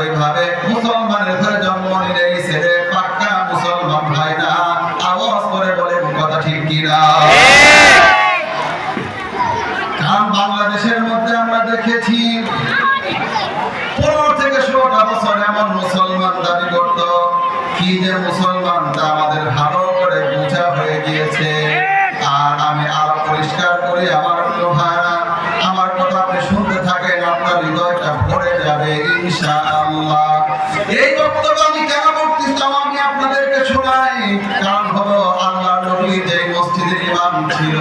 একইভাবে মুসলমানের ঘরে জন্ম নিলে ছেলে পাক্কা মুসলমান হয় না। আওয়াজ করে বলেন কথা ঠিক কিনা বাংলাদেশের মধ্যে আমরা দেখেছি। পনেরো থেকে ষোলোটা বছর এমন মুসলমান দাবি করত, কি যে মুসলমান তা আমাদের ভালো করে বোঝা হয়ে গিয়েছে। আর আমি আরও পরিষ্কার করি, আমার ভাইরা, আমার কথা আপনি শুনতে থাকেন, আপনার হৃদয়টা ভরে যাবে ইনশাআল্লাহ। এই বক্তব্য আমি কেন করতেছিলাম আমি আপনাদেরকে শোনাই। কারণ হলো আল্লাহ নবী যে মসজিদের ইমাম ছিল,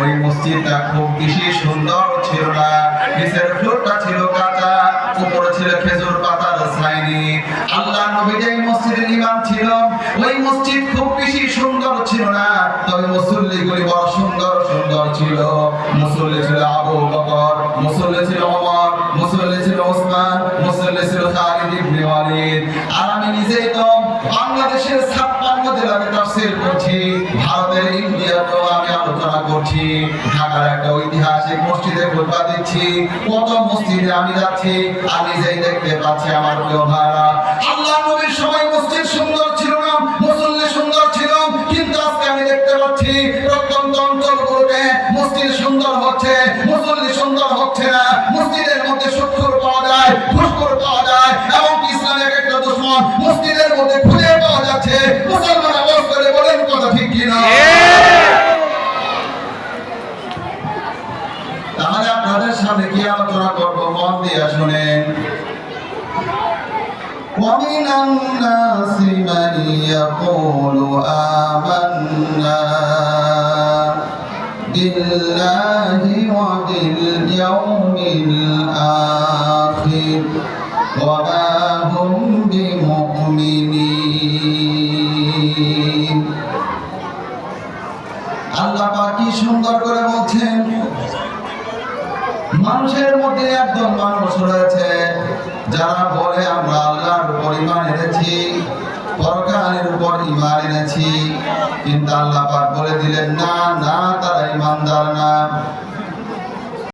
ওই মসজিদটা খুব বেশি সুন্দর ছিল না। নিচের ফ্লোরটা ছিল কাঁচা, উপরে ছিল খেজুর পাতার ছাইনি আল্লাহ নবী যে মসজিদের ইমাম ছিল, ওই মসজিদ খুব বেশি সুন্দর ছিল না। তবে মুসল্লিগুলি বড় সুন্দর সুন্দর ছিল। মুসল্লি ছিল আবু বকর, মুসল্লি ছিল ওমর, মুসল্লি ছিল ওসমান। বাংলাদেশের ছাপ্পান্ন জেলাতে তাফসীর করছি ভারতের ইন্ডিয়াতেও আমি আলোচনা করছি। ঢাকার একটা ঐতিহাসিক মসজিদে খুতবা দিচ্ছি। কত মসজিদে আমি যাচ্ছি। আমি নিজেই দেখতে পাচ্ছি আমার প্রিয় ভাইরা। আল্লাহ নবীর সময় মসজিদ সুন্দর ছিল না, মুসল্লি সুন্দর ছিল। কিন্তু আজকে আমি দেখতে পাচ্ছি, প্রত্যন্ত অঞ্চলগুলোতে মসজিদ সুন্দর হচ্ছে, মুসল্লি সুন্দর হচ্ছে না। মসজিদের মধ্যে সুৎখুর পাওয়া যায় ঘুষখোর পাওয়া যায়। এবং ইসলামের একটা দুশ্মন মসজিদের মধ্যে খুঁজে পাওয়া যাচ্ছে মুসলমান আওয়াজ করে বলেন কথা ঠিক কিনা তাহলে আপনাদের সামনে কি আলোচনা করব মন দিয়ে শুনেন ومن الناس من يقول آمنا بالله وباليوم الآخر وما هم بمؤمنين আল্লাহ পাক কি সুন্দর করে বলছেন মানুষের মধ্যে একজন মানুষ রয়েছে, যারা বলে, আমরা আল্লাহর উপর ইমান এনেছি, পরকালের উপর ইমান এনেছি। কিন্তু আল্লাহ বলে দিলেন, না না, তারা ইমানদার না।